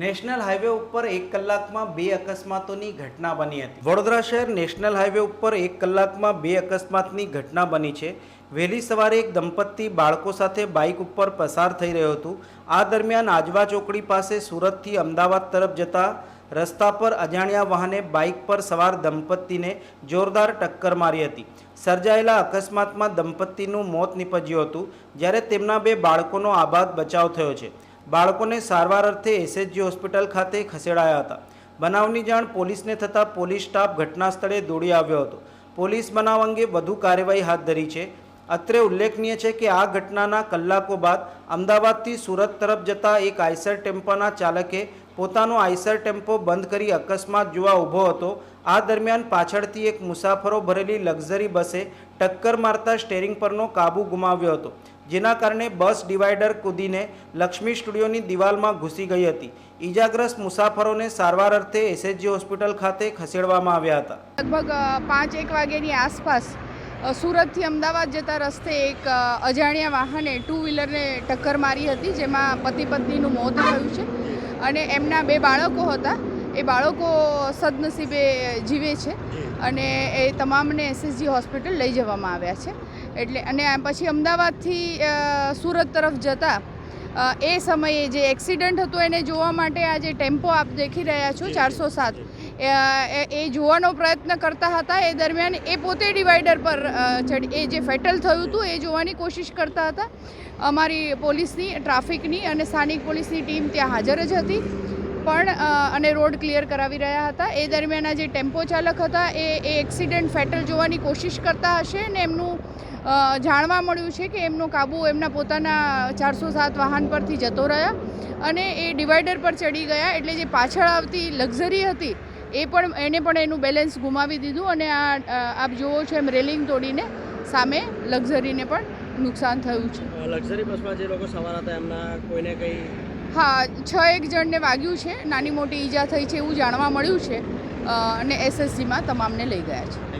National highway ઉપર એક કલાકમાં બે અકસ્માતોની ઘટના બની હતી. વડોદરા શહેર નેશનલ હાઈવે ઉપર એક કલાકમાં બે અકસ્માતની ઘટના બની છે. વહેલી સવારે એક દંપતી બાળકો સાથે બાઇક ઉપર પસાર થઈ રહ્યો હતું. આ દરમિયાન આજવા ચોકડી પાસે સુરતથી અમદાવાદ તરફ જતા રસ્તા પર અજાણ્યા વાહને બાઇક પર સવાર દંપતીને જોરદાર ટક્કર મારી હતી. સર્જાયેલા અકસ્માતમાં દંપતીનું મોત નીપજ્યું હતું. જ્યારે તેમના બે બાળકોનો આબાદ બચાવ થયો છે. બાળકોને સારવાર અર્થે એસએચજી હોસ્પિટલ ખાતે ખસેડાયા હતા. બનાવની જાણ પોલીસને થતાં પોલીસ સ્ટાફ ઘટના સ્થળે દોડી આવ્યો હતો. પોલીસ બનાવ અંગે વધુ કાર્યવાહી હાથ ધરી છે. અત્રે ઉલ્લેખનીય છે કે આ ઘટનાના કલાકો બાદ અમદાવાદથી સુરત તરફ જતા એક આઈસર ટેમ્પોના ચાલકે પોતાનો આઈસર ટેમ્પો બંધ કરી અકસ્માત જોવા ઊભો હતો. આ દરમિયાન પાછળથી એક મુસાફરો ભરેલી લક્ઝરી બસે ટક્કર મારતા સ્ટેરિંગ પરનો કાબુ ગુમાવ્યો હતો. જેના કારણે બસ ડિવાઈડર કૂદીને લક્ષ્મી સ્ટુડિયોની દિવાલમાં ઘૂસી ગઈ હતી. ઈજાગ્રસ્ત મુસાફરોને સારવાર અર્થે એસએચજી હોસ્પિટલ ખાતે ખસેડવામાં આવ્યા હતા. લગભગ પાંચ એક વાગ્યાની આસપાસ સુરતથી અમદાવાદ જતા રસ્તે એક અજાણ્યા વાહને ટુ વ્હીલરને ટક્કર મારી હતી, જેમાં પતિ પત્નીનું મોત થયું છે. અને એમના બે બાળકો હતા. એ બાળકો સદનસીબે જીવે છે અને એ તમામને એસએસજી હોસ્પિટલ લઈ જવામાં આવ્યા છે. એટલે અને પછી અમદાવાદથી સુરત તરફ જતા એ સમયે જે એક્સિડન્ટ હતો એને જોવા માટે આ જે ટેમ્પો આપ દેખી રહ્યા છો ચારસો સાત. એ જોવાનો પ્રયત્ન કરતા હતા. એ દરમિયાન એ પોતે ડિવાઈડર પર ચડી એ જે ફેટલ થયું હતું એ જોવાની કોશિશ કરતા હતા. અમારી પોલીસની ટ્રાફિકની અને સ્થાનિક પોલીસની ટીમ ત્યાં હાજર જ હતી. પણ અને રોડ ક્લિયર કરાવી રહ્યા હતા. એ દરમિયાન જે ટેમ્પો ચાલક હતા, એ એ એક્સિડન્ટ ફેટલ જોવાની કોશિશ કરતા હશે ને એમનું જાણવા મળ્યું છે કે એમનો કાબુ એમના પોતાના ચારસો સાત વાહન પરથી જતો રહ્યા અને એ ડિવાઈડર પર ચડી ગયા. એટલે જે પાછળ આવતી લક્ઝરી હતી, એ પણ, એને પણ એનું બેલેન્સ ગુમાવી દીધું અને આ આપ જુઓ છો એમ રેલિંગ તોડીને સામે લક્ઝરીને પણ નુકસાન થયું છે. લક્ઝરી બસમાં જે લોકો સવાર હતા, એમના કોઈને કંઈ હા, છ એક જણને વાગ્યું છે. નાની મોટી ઈજા થઈ છે એવું જાણવા મળ્યું છે. અને એસએસજીમાં તમામને લઈ ગયા છે.